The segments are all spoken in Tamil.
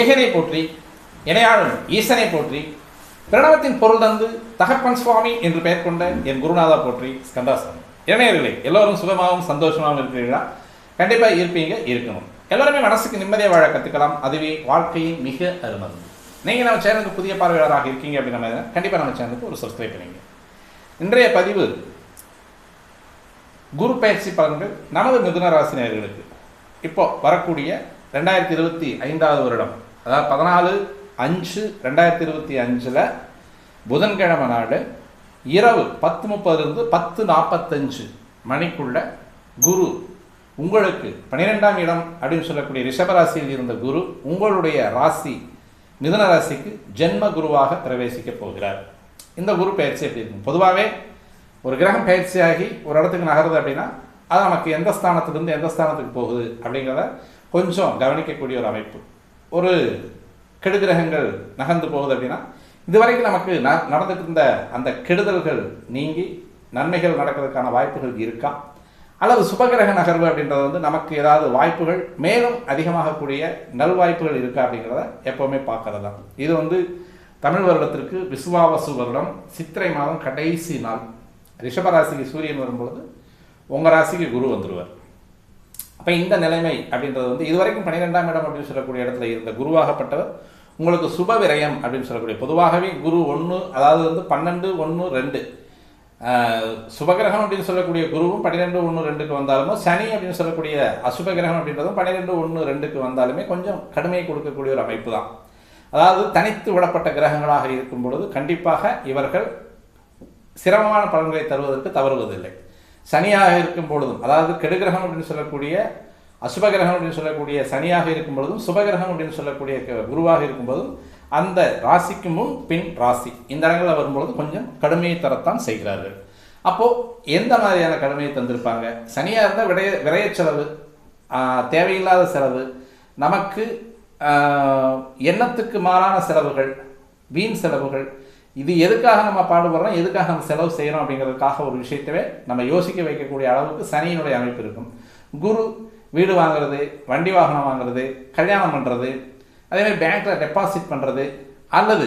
ஏகனை போற்றி இணையாளும் ஈசனை போற்றி பிரணவத்தின் பொருள் தந்து தகப்பன் சுவாமி என்று பெயர் கொண்ட என் குருநாதா போற்றி ஸ்கந்தாசாமி. இணையர்களே எல்லோரும் சுகமாகவும் சந்தோஷமாகவும் இருக்கிறீர்களா? கண்டிப்பாக இருப்பீங்க இருக்கணும். எல்லாருமே மனசுக்கு நிம்மதியாக வாழ கற்றுக்கலாம் அதுவே வாழ்க்கையின் மிக அருமது நீங்கள் நம்ம சேனலுக்கு புதிய பார்வையாளராக இருக்கீங்க அப்படின்னா கண்டிப்பாக நம்ம சேனலுக்கு ஒரு சப்ஸ்கிரைப் பண்ணுங்க இன்றைய பதிவு குரு பயிற்சி பலன்கள் நமது மிதுன ராசினியர்களுக்கு. இப்போ வரக்கூடிய ரெண்டாயிரத்தி இருபத்தி ஐந்தாவது வருடம். அதாவது பதினாலு அஞ்சு ரெண்டாயிரத்தி இருபத்தி அஞ்சில் புதன்கிழமை நாடு இரவு பத்து முப்பதுலேருந்து பத்து நாற்பத்தஞ்சு மணிக்குள்ள குரு உங்களுக்கு பன்னிரெண்டாம் இடம் அப்படின்னு சொல்லக்கூடிய ரிஷபராசியில் இருந்த குரு உங்களுடைய ராசி மிதுன ராசிக்கு ஜென்ம குருவாக பிரவேசிக்க போகிறார். இந்த குரு பயிற்சி எப்படி இருக்கும்? பொதுவாகவே ஒரு கிரகம் பயிற்சியாகி ஒரு இடத்துக்கு நகருது அப்படின்னா அது நமக்கு எந்த ஸ்தானத்துலேருந்து எந்த ஸ்தானத்துக்கு போகுது அப்படிங்கிறத கொஞ்சம் கவனிக்கக்கூடிய ஒரு அமைப்பு. ஒரு கெடுகிரகங்கள் நகர்ந்து போகுது அப்படின்னா இதுவரைக்கும் நமக்கு ந நடந்துட்டு இருந்த அந்த கெடுதல்கள் நீங்கி நன்மைகள் நடக்கிறதுக்கான வாய்ப்புகள் இருக்கா? அல்லது சுபகிரக நகர்வு அப்படின்றது வந்து நமக்கு ஏதாவது வாய்ப்புகள் மேலும் அதிகமாகக்கூடிய நல்வாய்ப்புகள் இருக்கா அப்படிங்கிறத எப்போவுமே பார்க்கறது தான் இது வந்து தமிழ் வருடத்திற்கு விசுவாவசு வருடம் சித்திரை மாதம் கடைசி நாள். ரிஷபராசிக்கு சூரியன் வரும்பொழுது உங்கள் ராசிக்கு குரு வந்துடுவார் அப்போ இந்த நிலைமை அப்படின்றது வந்து இதுவரைக்கும் பன்னிரெண்டாம் இடம் அப்படின்னு சொல்லக்கூடிய இடத்துல இருந்த குருவாகப்பட்டவர் உங்களுக்கு சுப விரயம் அப்படின்னு சொல்லக்கூடிய பொதுவாகவே குரு ஒன்று அதாவது வந்து பன்னெண்டு ஒன்று ரெண்டு. சுபகிரகம் அப்படின்னு சொல்லக்கூடிய குருவும் பன்னிரெண்டு ஒன்று ரெண்டுக்கு வந்தாலுமோ சனி அப்படின்னு சொல்லக்கூடிய அசுபகிரகம் அப்படின்றதும் பன்னிரெண்டு ஒன்று ரெண்டுக்கு வந்தாலுமே கொஞ்சம் கடுமையை கொடுக்கக்கூடிய ஒரு அமைப்பு தான். அதாவது தனித்து விடப்பட்ட கிரகங்களாக இருக்கும் பொழுது கண்டிப்பாக இவர்கள் சிரமமான பலன்களை தருவதற்கு தவறுவதில்லை. சனியாக இருக்கும் பொழுதும் அதாவது கெடுகிரகம் அப்படின்னு சொல்லக்கூடிய அசுபகிரகம் அப்படின்னு சொல்லக்கூடிய சனியாக இருக்கும் பொழுதும் சுபகிரகம் அப்படின்னு சொல்லக்கூடிய குருவாக இருக்கும் பொழுதும் அந்த ராசிக்கு முன் பின் ராசி இந்த இடங்களில் வரும்பொழுது கொஞ்சம் கடுமையை தரத்தான் செய்கிறார்கள். அப்போது எந்த மாதிரியான கடுமையை தந்திருப்பாங்க? சனியாக இருந்தால் விடைய விரைய செலவு தேவையில்லாத செலவு நமக்கு எண்ணத்துக்கு மாறான செலவுகள் வீண் செலவுகள் இது எதுக்காக நம்ம பாடுபடுறோம் எதுக்காக நம்ம செலவு செய்கிறோம் அப்படிங்கிறதுக்காக ஒரு விஷயத்தவே நம்ம யோசிக்க வைக்கக்கூடிய அளவுக்கு சனியினுடைய அமைப்பு இருக்கும். குரு வீடு வாங்குறது வண்டி வாகனம் வாங்குறது கல்யாணம் பண்ணுறது அதேமாதிரி பேங்க்கில் டெபாசிட் பண்ணுறது அல்லது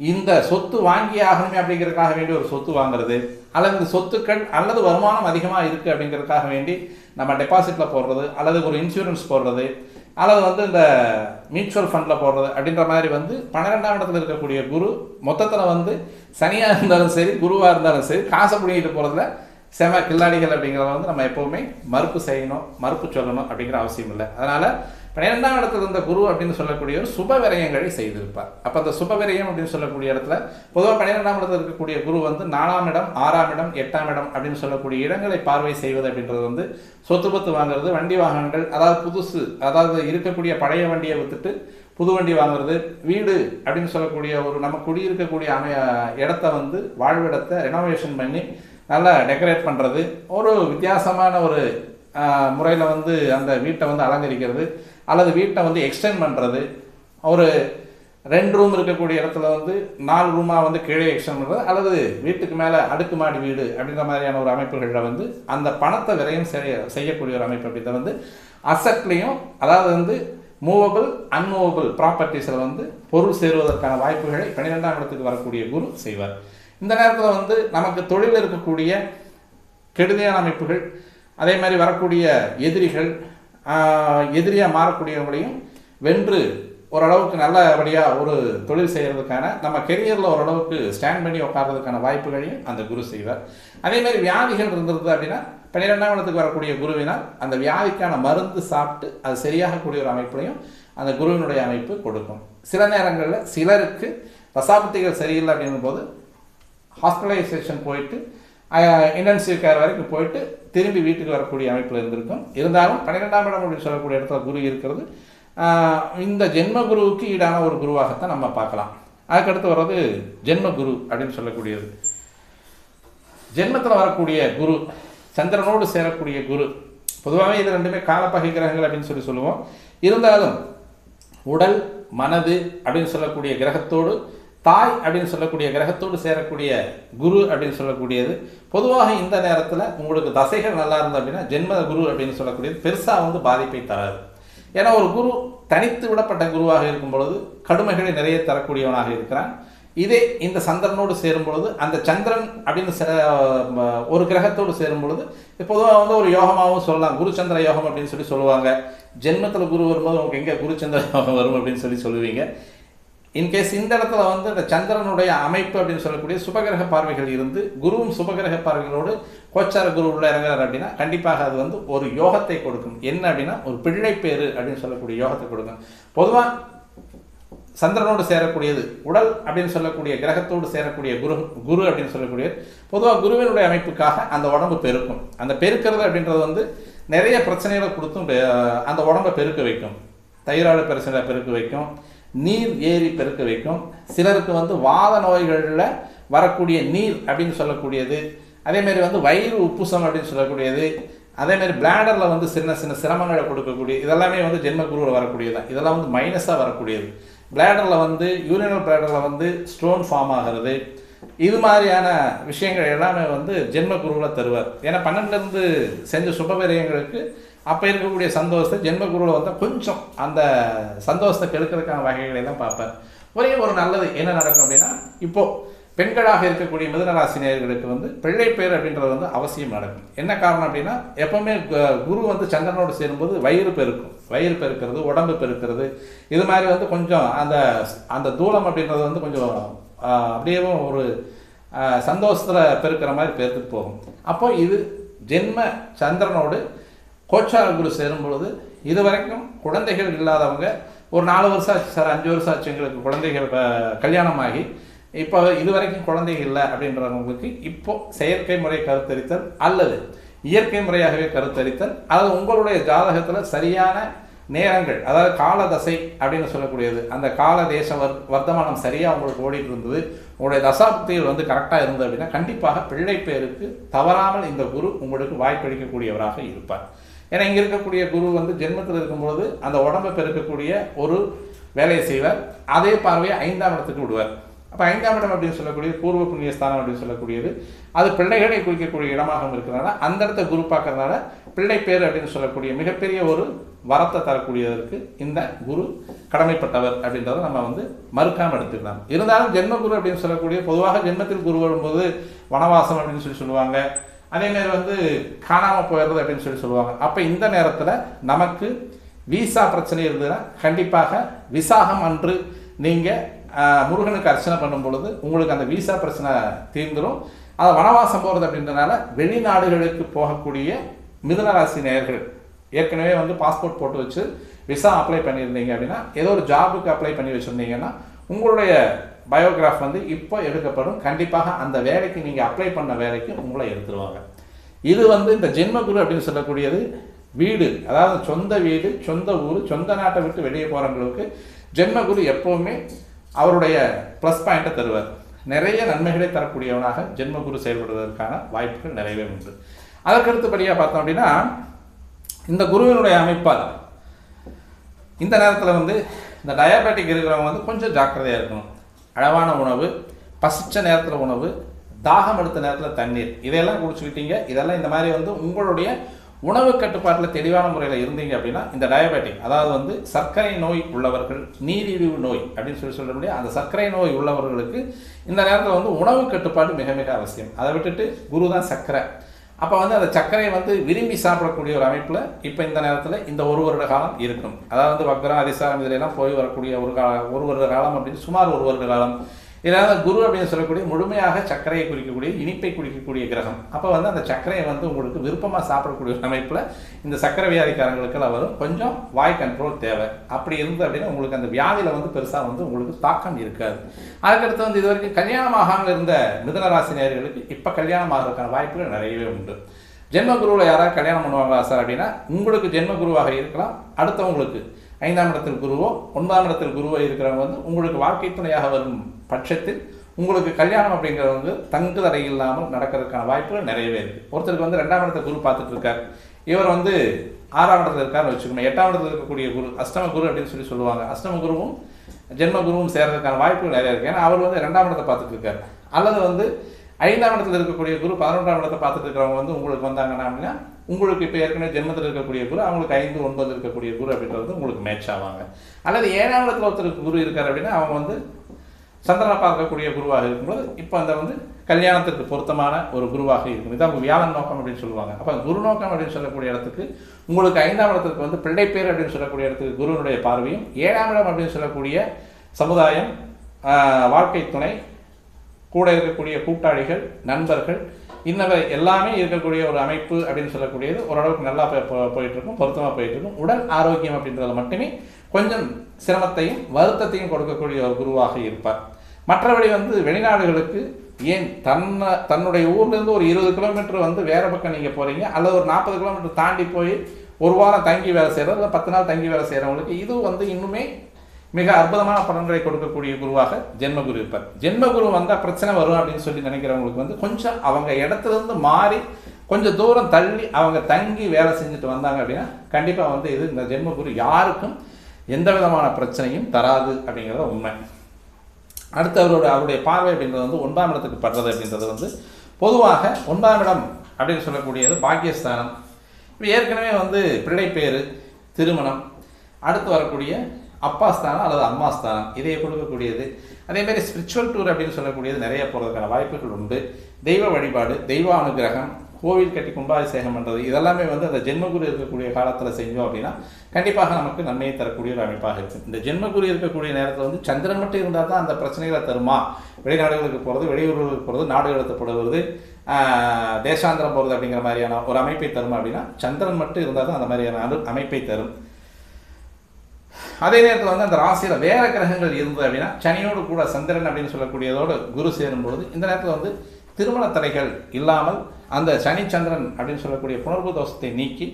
இந்த சொத்து வாங்கி ஆகணுமே அப்படிங்கிறதுக்காக வேண்டி ஒரு சொத்து வாங்குறது அல்லது இந்த சொத்துக்கள் அல்லது வருமானம் அதிகமாக இருக்குது அப்படிங்கிறதுக்காக வேண்டி நம்ம டெபாசிட்டில் போடுறது அல்லது ஒரு இன்சூரன்ஸ் போடுறது அல்லது வந்து இந்த மியூச்சுவல் ஃபண்டில் போடுறது அப்படின்ற மாதிரி வந்து பன்னிரெண்டாம் இடத்துல இருக்கக்கூடிய குரு மொத்தத்தில் வந்து சனியாக இருந்தாலும் சரி குருவாக இருந்தாலும் சரி காசை பிடிக்கிட்டு போகிறதுல செம கில்லாடிகள் அப்படிங்கிறத வந்து நம்ம எப்போவுமே மறுப்பு செய்யணும் மறுப்பு சொல்லணும் அப்படிங்கிற அவசியம் இல்லை. அதனால் பன்னிரெண்டாம் இடத்துல இருந்த குரு அப்படின்னு சொல்லக்கூடிய ஒரு சுப விரயங்களை செய்திருப்பார். அப்போ அந்த சுப விரயம் அப்படின்னு சொல்லக்கூடிய இடத்துல பொதுவாக பன்னிரெண்டாம் இடத்துல இருக்கக்கூடிய குரு வந்து நாலாம் இடம் ஆறாம் இடம் எட்டாம் இடம் அப்படின்னு சொல்லக்கூடிய இடங்களை பார்வை செய்வது அப்படின்றது வந்து சொத்து பத்து வாங்குறது வண்டி வாகனங்கள் அதாவது புதுசு அதாவது இருக்கக்கூடிய பழைய வண்டியை வித்துட்டு புது வண்டி வாங்குறது வீடு அப்படின்னு சொல்லக்கூடிய ஒரு நம்ம குடியிருக்கக்கூடிய அமைய இடத்த வந்து வாழ்விடத்தை ரெனோவேஷன் பண்ணி நல்லா டெக்கரேட் பண்ணுறது ஒரு வித்தியாசமான ஒரு முறையில் வந்து அந்த வீட்டை வந்து அலங்கரிக்கிறது அல்லது வீட்டை வந்து எக்ஸ்டெண்ட் பண்ணுறது ஒரு ரெண்டு ரூம் இருக்கக்கூடிய இடத்துல வந்து நாலு ரூமாக வந்து கீழே எக்ஸ்டெண்ட் பண்ணுறது அல்லது வீட்டுக்கு மேலே அடுக்குமாடி வீடு அப்படின்ற மாதிரியான ஒரு அமைப்புகளில் வந்து அந்த பணத்தை விரையும் செய்ய செய்யக்கூடிய ஒரு அமைப்பு அப்படின்றத வந்து அசட்லேயும் அதாவது வந்து மூவபிள் அன்மூவபிள் ப்ராப்பர்ட்டிஸில் வந்து பொருள் சேருவதற்கான வாய்ப்புகளை பன்னிரெண்டாம் இடத்துக்கு வரக்கூடிய குரு செய்வார். இந்த நேரத்தில் வந்து நமக்கு தொழில் இருக்கக்கூடிய கெடுதியான அமைப்புகள் அதே மாதிரி வரக்கூடிய எதிரிகள் எதிரியாக மாறக்கூடியவங்களையும் வென்று ஓரளவுக்கு நல்லபடியாக ஒரு தொழில் செய்கிறதுக்கான நம்ம கெரியரில் ஓரளவுக்கு ஸ்டாண்ட் பண்ணி உட்கார்றதுக்கான வாய்ப்புகளையும் அந்த குரு செய்வார். அதேமாதிரி வியாதிகள் இருந்தது அப்படின்னா பன்னிரெண்டாம் இடத்துக்கு வரக்கூடிய குருவினால் அந்த வியாதிக்கான மருந்து சாப்பிட்டு அது சரியாகக்கூடிய ஒரு அமைப்புலையும் அந்த குருவினுடைய அமைப்பு கொடுக்கும். சில நேரங்களில் சிலருக்கு ரசாபத்திகள் சரியில்லை அப்படின்னும் போது ஹாஸ்பிட்டலைசேஷன் போயிட்டு இன்டென்சிவ் கேர் வரைக்கும் போயிட்டு திரும்பி வீட்டுக்கு வரக்கூடிய அமைப்பில் இருந்திருக்கும். இருந்தாலும் பன்னிரெண்டாம் இடம் அப்படின்னு சொல்லக்கூடிய இடத்துல குரு இருக்கிறது. இந்த ஜென்ம குருவுக்கு ஈடான ஒரு குருவாகத்தான் நம்ம பார்க்கலாம். அதுக்கடுத்து வர்றது ஜென்ம குரு அப்படின்னு சொல்லக்கூடியது. ஜென்மத்தில் வரக்கூடிய குரு சந்திரனோடு சேரக்கூடிய குரு பொதுவாகவே இது ரெண்டுமே காலப்பகை கிரகங்கள் அப்படின்னு சொல்லி சொல்லுவோம். இருந்தாலும் உடல் மனது அப்படின்னு சொல்லக்கூடிய கிரகத்தோடு தாய் அப்படின்னு சொல்லக்கூடிய கிரகத்தோடு சேரக்கூடிய குரு அப்படின்னு சொல்லக்கூடியது. பொதுவாக இந்த நேரத்தில் உங்களுக்கு தசைகள் நல்லா இருந்தது அப்படின்னா ஜென்ம குரு அப்படின்னு சொல்லக்கூடியது பெருசாக வந்து பாதிப்பை தராது. ஏன்னா ஒரு குரு தனித்து விடப்பட்ட குருவாக இருக்கும் பொழுது கடுமைகளை நிறைய தரக்கூடியவனாக இருக்கிறான். இதே இந்த சந்திரனோடு சேரும் பொழுது அந்த சந்திரன் அப்படின்னு சில ஒரு கிரகத்தோடு சேரும் பொழுது பொதுவாக வந்து ஒரு யோகமாகவும் சொல்லலாம். குரு சந்திர யோகம் அப்படின்னு சொல்லி சொல்லுவாங்க. ஜென்மத்தில் குரு வரும்போது உங்களுக்கு எங்கே குரு சந்திர யோகம் வரும்? அப்படின்னு சொல்லி சொல்லுவீங்க. இன்கேஸ் இந்த இடத்துல வந்து இந்த சந்திரனுடைய அமைப்பு அப்படின்னு சொல்லக்கூடிய சுபகிரக பார்வைகள் இருந்து குருவும் சுபகிரக பார்வைகளோடு கோச்சார குரு உள்ள இறங்குறாரு அப்படின்னா கண்டிப்பாக அது வந்து ஒரு யோகத்தை கொடுக்கும். என்ன அப்படின்னா ஒரு பிழைப்பேறு அப்படின்னு சொல்லக்கூடிய யோகத்தை கொடுக்கும். பொதுவாக சந்திரனோடு சேரக்கூடியது உடல் அப்படின்னு சொல்லக்கூடிய கிரகத்தோடு சேரக்கூடிய குரு குரு அப்படின்னு சொல்லக்கூடிய பொதுவாக குருவினுடைய அமைப்புக்காக அந்த உடம்பு பெருக்கும். அந்த பெருக்கிறது அப்படின்றது வந்து நிறைய பிரச்சனைகளை கொடுத்தும் அந்த உடம்பை பெருக்க வைக்கும். தைராய்டு பிரச்சனை பெருக்க வைக்கும். நீர் ஏறி பெருக்க வைக்கும். சிலருக்கு வந்து வாத நோய்களில் வரக்கூடிய நீர் அப்படின்னு சொல்லக்கூடியது. அதேமாரி வந்து வயிறு உப்புசம் அப்படின்னு சொல்லக்கூடியது. அதேமாரி பிளாடரில் வந்து சின்ன சின்ன சிரமங்களை கொடுக்கக்கூடிய இதெல்லாமே வந்து ஜென்மக்குருவில் வரக்கூடியது தான் இதெல்லாம் வந்து மைனஸாக வரக்கூடியது. பிளாடரில் வந்து யூரினல் பிளாடரில் வந்து ஸ்டோன் ஃபார்ம் ஆகிறது. இது மாதிரியான விஷயங்கள் எல்லாமே வந்து ஜென்ம குருவில் தருவார். ஏன்னா பன்னெண்டுலேருந்து செஞ்ச சுபவிரயங்களுக்கு அப்போ இருக்கக்கூடிய சந்தோஷத்தை ஜென்ம குருவில் வந்து கொஞ்சம் அந்த சந்தோஷத்தை கெடுக்கிறதுக்கான வகைகளை எல்லாம் பார்ப்பார். ஒரே ஒரு நல்லது என்ன நடக்கும் அப்படின்னா இப்போது பெண்களாக இருக்கக்கூடிய மிதனராசினியர்களுக்கு வந்து பிள்ளை பேர் அப்படின்றது வந்து அவசியம் நடக்கும். என்ன காரணம் அப்படின்னா எப்பவுமே குரு வந்து சந்திரனோடு சேரும்போது வயிறு பெருக்கும். வயிறு பெருக்கிறது உடம்பு பெருக்கிறது. இது மாதிரி வந்து கொஞ்சம் அந்த அந்த தூளம் அப்படின்றது வந்து கொஞ்சம் ஆஹ், அப்படியே ஒரு சந்தோஷத்தில் பெருக்கிற மாதிரி பெருத்துட்டு போகும். அப்போ இது ஜென்ம சந்திரனோடு கோச்சார குரு சேரும் பொழுது இது வரைக்கும் குழந்தைகள் இல்லாதவங்க ஒரு நாலு வருஷம் ஆச்சு சார் அஞ்சு வருஷம் ஆச்சு எங்களுக்கு குழந்தைகள் கல்யாணமாகி இப்போ இது வரைக்கும் குழந்தைகள் இல்லை அப்படின்றவங்களுக்கு இப்போ செயற்கை முறை கருத்தரித்தல் அல்லது இயற்கை முறையாகவே கருத்தரித்தல் அல்லது உங்களுடைய ஜாதகத்தில் சரியான நேரங்கள் அதாவது கால தசை அப்படின்னு சொல்லக்கூடியது அந்த கால தேச வர் வர்த்தமானம் சரியாக உங்களுக்கு ஓடிட்டு இருந்தது உங்களுடைய தசாப்திகள் வந்து கரெக்டாக இருந்தது அப்படின்னா கண்டிப்பாக பிள்ளை பேருக்கு தவறாமல் இந்த குரு உங்களுக்கு வாய்ப்பளிக்கக்கூடியவராக இருப்பார். ஏன்னா இங்கே இருக்கக்கூடிய குரு வந்து ஜென்மத்தில் இருக்கும்பொழுது அந்த உடம்பை பெருக்கக்கூடிய ஒரு வேலையை செய்வார். அதே பார்வையை ஐந்தாம் இடத்துக்கு விடுவார். அப்போ ஐந்தாம் இடம் அப்படின்னு சொல்லக்கூடிய பூர்வ புண்ணிய ஸ்தானம் அப்படின்னு சொல்லக்கூடியது. அது பிள்ளைகளை குறிக்கக்கூடிய இடமாக இருக்கிறதுனால அந்த இடத்த குரு பார்க்கறதுனால பிள்ளை பேர் அப்படின்னு சொல்லக்கூடிய மிகப்பெரிய ஒரு வரத்தை தரக்கூடியதற்கு இந்த குரு கடமைப்பட்டவர் அப்படின்றத நம்ம வந்து மறுக்காம எடுத்துக்கலாம். இருந்தாலும் ஜென்ம குரு அப்படின்னு சொல்லக்கூடிய பொதுவாக ஜென்மத்தில் குரு வரும்போது வனவாசம் அப்படின்னு சொல்லி சொல்லுவாங்க. அதே மாதிரி வந்து காணாமல் போயிடுறது அப்படின்னு சொல்லி சொல்லுவாங்க. அப்போ இந்த நேரத்தில் நமக்கு விசா பிரச்சனை இருந்ததுன்னா கண்டிப்பாக விசாகம் அன்று நீங்கள் முருகனுக்கு அர்ச்சனை பண்ணும் பொழுது உங்களுக்கு அந்த விசா பிரச்சனை தீர்ந்துடும் அதை வனவாசம் போகிறது அப்படின்றனால வெளிநாடுகளுக்கு போகக்கூடிய மிதுனராசி நேயர்கள் ஏற்கனவே வந்து பாஸ்போர்ட் போட்டு வச்சு விசா அப்ளை பண்ணியிருந்தீங்க அப்படின்னா ஏதோ ஒரு ஜாபுக்கு அப்ளை பண்ணி வச்சுருந்தீங்கன்னா உங்களுடைய பயோகிராஃப் வந்து இப்போ எடுக்கப்படும். கண்டிப்பாக அந்த வேலைக்கு நீங்கள் அப்ளை பண்ண வேலைக்கு உங்களை எடுத்துருவாங்க. இது வந்து இந்த ஜென்மகுரு அப்படின்னு சொல்லக்கூடியது வீடு. அதாவது சொந்த வீடு சொந்த ஊர் சொந்த நாட்டை விட்டு வெளியே போகிறவங்களுக்கு ஜென்மகுரு எப்போவுமே அவருடைய ப்ளஸ் பாயிண்ட்டை தருவார். நிறைய நன்மைகளை தரக்கூடியவனாக ஜென்மகுரு செயல்படுவதற்கான வாய்ப்புகள் நிறையவே உண்டு. அதற்கு அடுத்தபடியாக பார்த்தோம் அப்படின்னா இந்த குருவினுடைய அமைப்பால் இந்த நேரத்தில் வந்து இந்த டயபெட்டிக் இருக்கிறவங்க வந்து கொஞ்சம் ஜாக்கிரதையாக இருக்கணும். அளவான உணவு பசிச்ச நேரத்தில் உணவு தாகம் எடுத்த நேரத்தில் தண்ணீர். இதையெல்லாம் குடிச்சுக்கிட்டீங்க. இதெல்லாம் இந்த மாதிரி வந்து உங்களுடைய உணவு கட்டுப்பாட்டில் தெளிவான முறையில் இருந்தீங்க அப்படின்னா இந்த டயபெட்டிக் அதாவது வந்து சர்க்கரை நோய் உள்ளவர்கள் நீரிழிவு நோய் அப்படின்னு சொல்லி சொல்ல முடியாது அந்த சர்க்கரை நோய் உள்ளவர்களுக்கு இந்த நேரத்தில் வந்து உணவு கட்டுப்பாடு மிக மிக அவசியம். அதை விட்டுட்டு குரு தான் சர்க்கரை. அப்போ வந்து அந்த சர்க்கரையை வந்து விரும்பி சாப்பிடக்கூடிய ஒரு அமைப்பில் இப்போ இந்த நேரத்தில் இந்த ஒரு வருட காலம் இருக்கும். அதாவது வக்ரம் அதிசாரம் இதிலெல்லாம் போய் வரக்கூடிய ஒரு கால ஒரு வருட காலம் அப்படின்னு சுமார் ஒரு வருட காலம் இதனால் குரு அப்படின்னு சொல்லக்கூடிய முழுமையாக சர்க்கரையை குறிக்கக்கூடிய இனிப்பை குறிக்கக்கூடிய கிரகம். அப்போ வந்து அந்த சர்க்கரையை வந்து உங்களுக்கு விருப்பமாக சாப்பிடக்கூடிய ஒரு அமைப்பில் இந்த சர்க்கரை வியாதிக்காரங்களுக்கெல்லாம் வரும். கொஞ்சம் வாய் கண்ட்ரோல் தேவை. அப்படி இருந்து அப்படின்னா உங்களுக்கு அந்த வியாதியில் வந்து பெருசாக வந்து உங்களுக்கு தாக்கம் இருக்காது. அதுக்கடுத்து வந்து இது வரைக்கும் கல்யாணம் ஆகாமல் இருந்த மிதனராசி நேர்களுக்கு இப்போ கல்யாணம் ஆகிறதுக்கான வாய்ப்புகள் நிறையவே உண்டு. ஜென்ம குருவில் யாராவது கல்யாணம் பண்ணுவாங்களா சார் அப்படின்னா உங்களுக்கு ஜென்ம குருவாக இருக்கலாம் அடுத்தவங்களுக்கு. ஐந்தாம் இடத்தில் குருவோ ஒன்பதாம் இடத்தில் குருவோ இருக்கிறவங்க வந்து உங்களுக்கு வாழ்க்கை துணையாக வரும் பட்சத்தில் உங்களுக்கு கல்யாணம் அப்படிங்கிறது வந்து தங்கு தடை இல்லாமல் நடக்கிறதுக்கான வாய்ப்புகள் நிறையவே இருக்குது ஒருத்தருக்கு வந்து ரெண்டாம் இடத்த குரு பார்த்துட்டு இருக்கார் இவர் வந்து ஆறாம் இடத்துல இருக்காருன்னு வச்சுக்கோங்க. எட்டாம் இடத்துல இருக்கக்கூடிய குரு அஷ்டம குரு அப்படின்னு சொல்லி சொல்லுவாங்க. அஷ்டம குருவும் ஜென்ம குருவும் சேர்றதுக்கான வாய்ப்புகள் நிறைய இருக்குது ஏன்னா அவர் வந்து ரெண்டாம் இடத்தை பார்த்துட்டு இருக்காரு அல்லது வந்து ஐந்தாம் இடத்துல இருக்கக்கூடிய குரு பதினொன்றாம் இடத்தை பார்த்துட்டு இருக்கிறவங்க வந்து உங்களுக்கு வந்தாங்கன்னா அப்படின்னா உங்களுக்கு இப்போ ஏற்கனவே ஜென்மத்தில் இருக்கக்கூடிய குரு அவங்களுக்கு ஐந்து ஒன்பது இருக்கக்கூடிய குரு அப்படின்றது உங்களுக்கு மேட்ச் ஆவாங்க. அல்லது ஏழாம் இடத்துல ஒருத்தருக்கு குரு இருக்கார் அப்படின்னா அவங்க வந்து சந்திரனை பார்க்கக்கூடிய குருவாக இருக்கும்போது இப்போ அந்த வந்து கல்யாணத்திற்கு பொருத்தமான ஒரு குருவாக இருக்கும். இதான் வியாழன் நோக்கம் அப்படின்னு சொல்லுவாங்க. அப்போ குரு நோக்கம் அப்படின்னு சொல்லக்கூடிய இடத்துக்கு உங்களுக்கு ஐந்தாம் இடத்துக்கு வந்து பிள்ளை பேர் அப்படின்னு சொல்லக்கூடிய இடத்துக்கு குருவினுடைய பார்வையும் ஏழாம் இடம் அப்படின்னு சொல்லக்கூடிய சமுதாயம் வாழ்க்கை துணை கூட இருக்கக்கூடிய கூட்டாளிகள் நண்பர்கள் இன்னவை எல்லாமே இருக்கக்கூடிய ஒரு அமைப்பு அப்படின்னு சொல்லக்கூடியது ஓரளவுக்கு நல்லா போ- போயிட்டு இருக்கும் பொருத்தமாக போயிட்டு இருக்கும் உடல் ஆரோக்கியம் அப்படின்றது மட்டுமே கொஞ்சம் சிரமத்தையும் வருத்தத்தையும் கொடுக்கக்கூடிய ஒரு குருவாக இருப்பார். மற்றபடி வந்து வெளிநாடுகளுக்கு ஏன் தன்னை தன்னுடைய ஊர்லேருந்து ஒரு இருபது கிலோமீட்டர் வந்து வேற பக்கம் நீங்கள் போகிறீங்க அல்லது ஒரு நாற்பது கிலோமீட்டர் தாண்டி போய் ஒரு வாரம் தங்கி வேலை செய்கிறது இல்லை பத்து நாள் தங்கி வேலை செய்கிறவங்களுக்கு இது வந்து இன்னுமே மிக அற்புதமான பலன்களை கொடுக்கக்கூடிய குருவாக ஜென்மகுரு இருப்பார். ஜென்மகுரு வந்தால் பிரச்சனை வரும் அப்படின்னு சொல்லி நினைக்கிறவங்களுக்கு வந்து கொஞ்சம் அவங்க இடத்துலேருந்து மாறி கொஞ்சம் தூரம் தள்ளி அவங்க தங்கி வேலை செஞ்சுட்டு வந்தாங்க அப்படின்னா கண்டிப்பாக வந்து இது இந்த ஜென்மகுரு யாருக்கும் எந்த விதமான பிரச்சனையும் தராது அப்படிங்கிறத உண்மை. அடுத்து அவரோட அவருடைய பார்வை அப்படின்றது வந்து ஒன்பதாம் இடத்துக்கு படுறது அப்படின்றது வந்து பொதுவாக ஒன்பதாம் இடம் அப்படின்னு சொல்லக்கூடியது பாக்கியஸ்தானம். இப்போ ஏற்கனவே வந்து பிள்ளை திருமணம் அடுத்து வரக்கூடிய அப்பா ஸ்தானம் அல்லது அம்மா ஸ்தானம் இதை கொடுக்கக்கூடியது. அதே மாதிரி ஸ்பிரிச்சுவல் டூர் அப்படின்னு சொல்லக்கூடியது நிறைய போகிறதுக்கான வாய்ப்புகள் உண்டு. தெய்வ வழிபாடு தெய்வ அனுகிரகம் கோவில் கட்டி கும்பாபிஷேகம் பண்ணுறது இதெல்லாமே வந்து அந்த ஜென்மகுரு இருக்கக்கூடிய காலத்தில் செஞ்சோம் அப்படின்னா கண்டிப்பாக நமக்கு நன்மையை தரக்கூடிய ஒரு அமைப்பாக இருக்கும் இந்த ஜென்மகுரு இருக்கக்கூடிய நேரத்தில் வந்து சந்திரன் மட்டும் இருந்தால் தான் அந்த பிரச்சனைகளை தருமா? வெளிநாடுகளுக்கு போகிறது வெளியூர்களுக்கு போகிறது நாடு கடத்தப்படுவது தேசாந்திரம் போகிறது அப்படிங்கிற மாதிரியான ஒரு அமைப்பை தருமா அப்படின்னா சந்திரன் மட்டும் இருந்தால் தான் அந்த மாதிரியான அமைப்பை தரும். அதே நேரத்தில் வந்து அந்த ராசியில் வேற கிரகங்கள் இருந்தது அப்படின்னா சனியோடு கூட சந்திரன் அப்படின்னு சொல்லக்கூடியதோடு குரு சேரும் பொழுது இந்த நேரத்தில் வந்து திருமண தடைகள் இல்லாமல் அந்த சனி சந்திரன் அப்படின்னு சொல்லக்கூடிய புணர்வு தோஷத்தை நீக்கி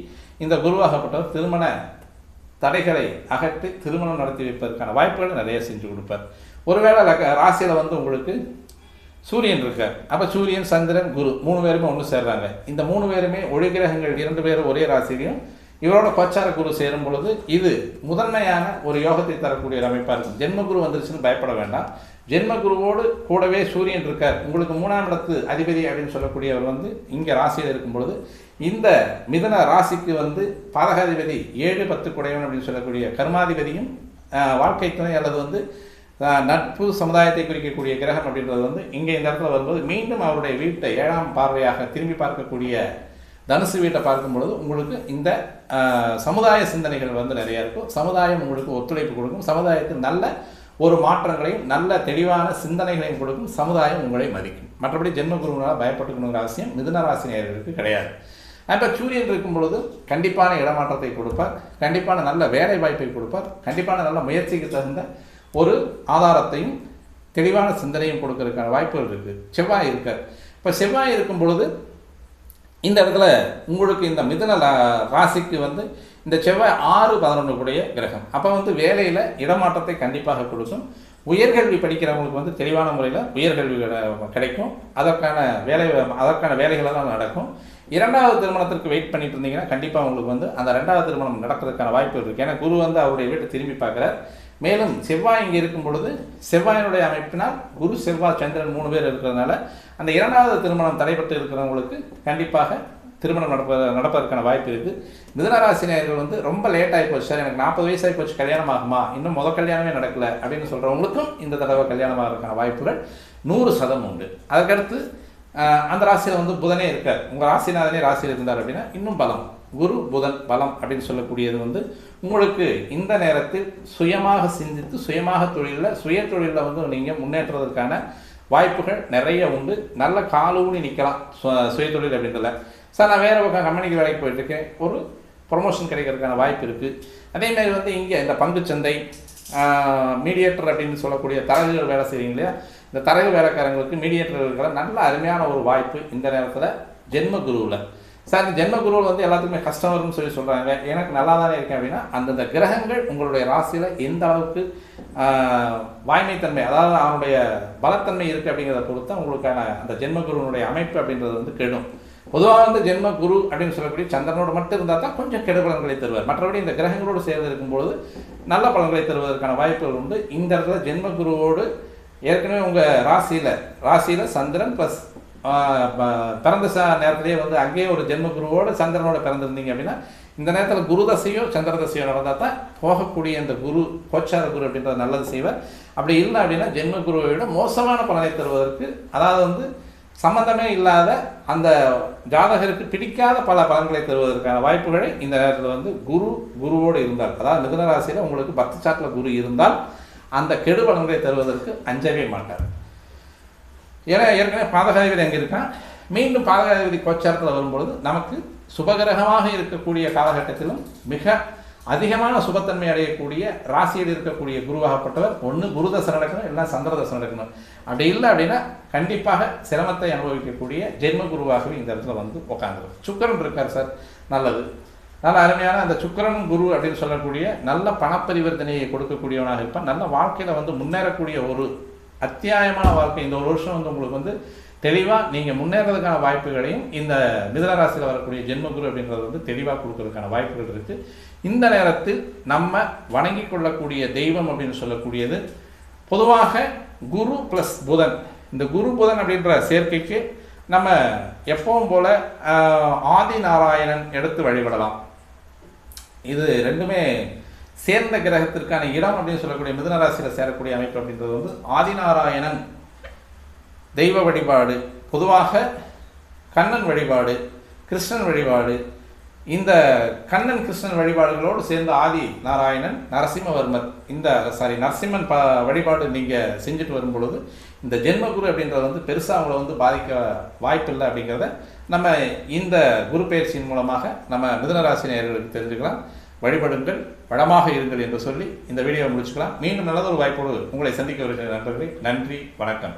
இந்த குருவாகப்பட்டவர் திருமண தடைகளை அகற்றி திருமணம் நடத்தி வைப்பதற்கான வாய்ப்புகளை நிறைய செஞ்சு கொடுப்பார். ஒருவேளை ராசியில் வந்து உங்களுக்கு சூரியன் இருக்கார். அப்போ சூரியன் சந்திரன் குரு மூணு பேருமே ஒன்று சேர்றாங்க. இந்த மூணு பேருமே ஒளி கிரகங்கள் இரண்டு பேரும் ஒரே ராசிலையும் இவரோட கோச்சார குரு சேரும் பொழுது இது முதன்மையான ஒரு யோகத்தை தரக்கூடிய ஒரு அமைப்பாக இருக்கும். ஜென்ம குரு வந்துருச்சுன்னு பயப்பட வேண்டாம். ஜென்ம குருவோடு கூடவே சூரியன் இருக்கார். உங்களுக்கு மூணாம் இடத்து அதிபதி அப்படின்னு சொல்லக்கூடியவர் வந்து இங்கே ராசியில் இருக்கும் பொழுது இந்த மிதன ராசிக்கு வந்து பாதகாதிபதி ஏழு பத்து குடையவன் அப்படின்னு சொல்லக்கூடிய கர்மாதிபதியும் வாழ்க்கை துணை அல்லது வந்து நட்பு சமுதாயத்தை குறிக்கக்கூடிய கிரகம் அப்படின்றது வந்து இங்கே இந்த இடத்துல வரும்போது மீண்டும் அவருடைய வீட்டை ஏழாம் பார்வையாக திரும்பி பார்க்கக்கூடிய தனுசு வீட்டை பார்க்கும் பொழுது உங்களுக்கு இந்த சமுதாய சிந்தனைகள் வந்து நிறையா இருக்கும். சமுதாயம் உங்களுக்கு ஒத்துழைப்பு கொடுக்கும். சமுதாயத்தில் நல்ல ஒரு மாற்றங்களையும் நல்ல தெளிவான சிந்தனைகளையும் கொடுக்கும். சமுதாயம் உங்களை மதிக்கும். மற்றபடி ஜென்மகுருவனால் பயப்பட்டுக்கணுங்கிற அவசியம் மிதுன கிடையாது. அப்போ சூரியன் இருக்கும் பொழுது கண்டிப்பான இடமாற்றத்தை கொடுப்பார். கண்டிப்பான நல்ல வேலை வாய்ப்பை கொடுப்பார். கண்டிப்பான நல்ல முயற்சிக்கு தகுந்த ஒரு ஆதாரத்தையும் தெளிவான சிந்தனையும் கொடுக்கறதுக்கான வாய்ப்புகள் இருக்குது செவ்வாய் இருக்கார். இப்போ செவ்வாய் இருக்கும் பொழுது இந்த இடத்துல உங்களுக்கு இந்த மிதன ராசிக்கு வந்து இந்த செவ்வாய் ஆறு பதினொன்று கூடிய கிரகம். அப்போ வந்து வேலையில் இடமாற்றத்தை கண்டிப்பாக கொடுக்கும். உயர்கல்வி படிக்கிறவங்களுக்கு வந்து தெளிவான முறையில் உயர்கல்வி கிடைக்கும். அதற்கான வேலை அதற்கான வேலைகளெல்லாம் நடக்கும். இரண்டாவது திருமணத்திற்கு வெயிட் பண்ணிட்டு இருந்தீங்கன்னா கண்டிப்பாக உங்களுக்கு வந்து அந்த ரெண்டாவது திருமணம் நடக்கிறதுக்கான வாய்ப்பு இருக்குது ஏன்னா குரு வந்து அவருடைய வீட்டை திரும்பி பார்க்குறார். மேலும் செவ்வாய் இங்கே இருக்கும் பொழுது செவ்வாயினுடைய அமைப்பினால் குரு செவ்வாய் சந்திரன் மூணு பேர் இருக்கிறதுனால அந்த இரண்டாவது திருமணம் தடைபட்டு இருக்கிறவங்களுக்கு கண்டிப்பாக திருமணம் நடப்ப நடப்பதற்கான வாய்ப்பு இருக்குது மிதனராசினியர்கள் வந்து ரொம்ப லேட் ஆகி போச்சு. சார் எனக்கு நாற்பது வயசு போச்சு. கல்யாணம் ஆகுமா? இன்னும் முத கல்யாணமே நடக்கல அப்படின்னு சொல்கிறவங்களுக்கும் இந்த தடவை கல்யாணம் ஆகிறதுக்கான வாய்ப்புகள் நூறு சதம் உண்டு. அதுக்கடுத்து அந்த ராசியில் வந்து புதனே இருக்கார். உங்கள் ராசிநாதனே ராசியில் இருந்தார் அப்படின்னா இன்னும் பலம். குரு புதன் பலம் அப்படின்னு சொல்லக்கூடியது வந்து உங்களுக்கு இந்த நேரத்தில் சுயமாக சிந்தித்து சுயமாக தொழிலில் சுய தொழிலில் வந்து நீங்கள் முன்னேற்றுவதற்கான வாய்ப்புகள் நிறைய உண்டு. நல்ல காலூனி நிற்கலாம் சு- சுயதொழில் அப்படின்றதில் சார் நான் வேறு பக்கம் கம்பெனிக்கு வேலைக்கு போயிட்டுருக்கேன். ஒரு ப்ரொமோஷன் கிடைக்கிறதுக்கான வாய்ப்பு இருக்குது அதேமாதிரி வந்து இங்கே இந்த பங்குச்சந்தை மீடியேட்டர் அப்படின்னு சொல்லக்கூடிய தரகுகள் வேலை செய்கிறீங்க இல்லையா? இந்த தரகு வேலைக்காரங்களுக்கு மீடியேட்டர் இருக்கிற நல்ல அருமையான ஒரு வாய்ப்பு இந்த நேரத்தில் ஜென்ம குருவில். சார் இந்த ஜென்ம குருவில் வந்து எல்லாத்துக்குமே கஷ்டம் வரும்னு சொல்லி சொல்கிறாங்க எனக்கு நல்லா தானே இருக்கேன் அப்படின்னா அந்தந்த கிரகங்கள் உங்களுடைய ராசியில் எந்த அளவுக்கு வாய்மைத்தன்மை அதாவது அவனுடைய பலத்தன்மை இருக்குது அப்படிங்கிறத பொறுத்து உங்களுக்கான அந்த ஜென்ம குருவினுடைய அமைப்பு அப்படின்றது வந்து கெடும். பொதுவாக வந்து ஜென்ம குரு அப்படின்னு சொல்லக்கூடிய சந்திரனோடு மட்டும் இருந்தால் தான் கொஞ்சம் கெடு பலன்களை தருவார். மற்றபடி இந்த கிரகங்களோடு சேர்ந்து இருக்கும்பொழுது நல்ல பலன்களை தருவதற்கான வாய்ப்புகள் உண்டு. இந்த இடத்துல ஜென்ம குருவோடு ஏற்கனவே உங்கள் ராசியில் ராசியில் சந்திரன் ப்ளஸ் பிறந்த ச நேரத்திலேயே வந்து அங்கேயே ஒரு ஜென்ம குருவோட சந்திரனோட பிறந்திருந்தீங்க அப்படின்னா இந்த நேரத்தில் குரு தசையோ சந்திர நடந்தால் தான் போகக்கூடிய இந்த குரு கோச்சார குரு அப்படின்றது நல்லது செய்வார். அப்படி இல்லை அப்படின்னா ஜென்ம குருவை விட மோசமான பலனை தருவதற்கு அதாவது வந்து சம்பந்தமே இல்லாத அந்த ஜாதகருக்கு பிடிக்காத பல பலன்களை தருவதற்கான வாய்ப்புகளை இந்த நேரத்தில் வந்து குரு குருவோடு இருந்தால் அதாவது மிதுன ராசியில் உங்களுக்கு பத்து சாட்டில் குரு இருந்தால் அந்த கெடு பலன்களை தருவதற்கு அஞ்சவே மாட்டார். ஏன்னா ஏற்கனவே பாதகாதிபதி அங்கே இருக்கான் மீண்டும் பாதகாதிபதி கோச்சாரத்தில் வரும்பொழுது நமக்கு சுபகிரகமாக இருக்கக்கூடிய காலகட்டத்திலும் மிக அதிகமான சுபத்தன்மை அடையக்கூடிய ராசியில் இருக்கக்கூடிய குருவாகப்பட்டவர் ஒன்று குரு தசை நடக்கணும் இல்லை சந்திர தசை நடக்கணும். அப்படி இல்லை அப்படின்னா கண்டிப்பாக சிரமத்தை அனுபவிக்கக்கூடிய ஜென்ம குருவாகவே இந்த இடத்துல வந்து உட்காந்துரும் சுக்கரன் இருக்கார் சார் நல்லது. நல்ல அருமையான அந்த சுக்கிரன் குரு அப்படின்னு சொல்லக்கூடிய நல்ல பணப்பரிவர்த்தனையை கொடுக்கக்கூடியவனாக இருப்பான். நல்ல வாழ்க்கையில் வந்து முன்னேறக்கூடிய ஒரு அத்தியாயமான வாழ்க்கை இந்த ஒரு வருஷம் வந்து உங்களுக்கு வந்து தெளிவாக நீங்கள் முன்னேறதுக்கான வாய்ப்புகளையும் இந்த மிதனராசியில் வரக்கூடிய ஜென்மகுரு அப்படின்றது வந்து தெளிவாக கொடுக்கறதுக்கான வாய்ப்புகள் இருக்குது இந்த நேரத்தில் நம்ம வணங்கி கொள்ளக்கூடிய தெய்வம் அப்படின்னு சொல்லக்கூடியது பொதுவாக குரு ப்ளஸ் புதன். இந்த குரு புதன் அப்படின்ற சேர்க்கைக்கு நம்ம எப்பவும் போல ஆதி நாராயணன் எடுத்து வழிபடலாம். இது ரெண்டுமே சேர்ந்த கிரகத்திற்கான இடம் அப்படின்னு சொல்லக்கூடிய மிதனராசியில் சேரக்கூடிய அமைப்பு அப்படின்றது வந்து ஆதிநாராயணன் தெய்வ வழிபாடு பொதுவாக கண்ணன் வழிபாடு கிருஷ்ணன் வழிபாடு. இந்த கண்ணன் கிருஷ்ணன் வழிபாடுகளோடு சேர்ந்து ஆதி நாராயணன் நரசிம்மவர்மர் இந்த சாரி நரசிம்மன் ப வழிபாடு நீங்கள் செஞ்சுட்டு வரும் பொழுது இந்த ஜென்மகுரு அப்படின்றது வந்து பெருசாக அவங்கள வந்து பாதிக்க வாய்ப்பில்லை அப்படிங்கிறத நம்ம இந்த குரு பயிற்சியின் மூலமாக நம்ம மிதுனராசி நேயர்களுக்கு தெரிஞ்சுக்கலாம். வழிபடுங்கள். வளமாக இருங்கள் என்று சொல்லி இந்த வீடியோவை முடிச்சுக்கலாம். மீண்டும் நல்லதொரு வாய்ப்போடு உங்களை சந்திக்க வருகிற நண்பர்களே. நன்றி வணக்கம்.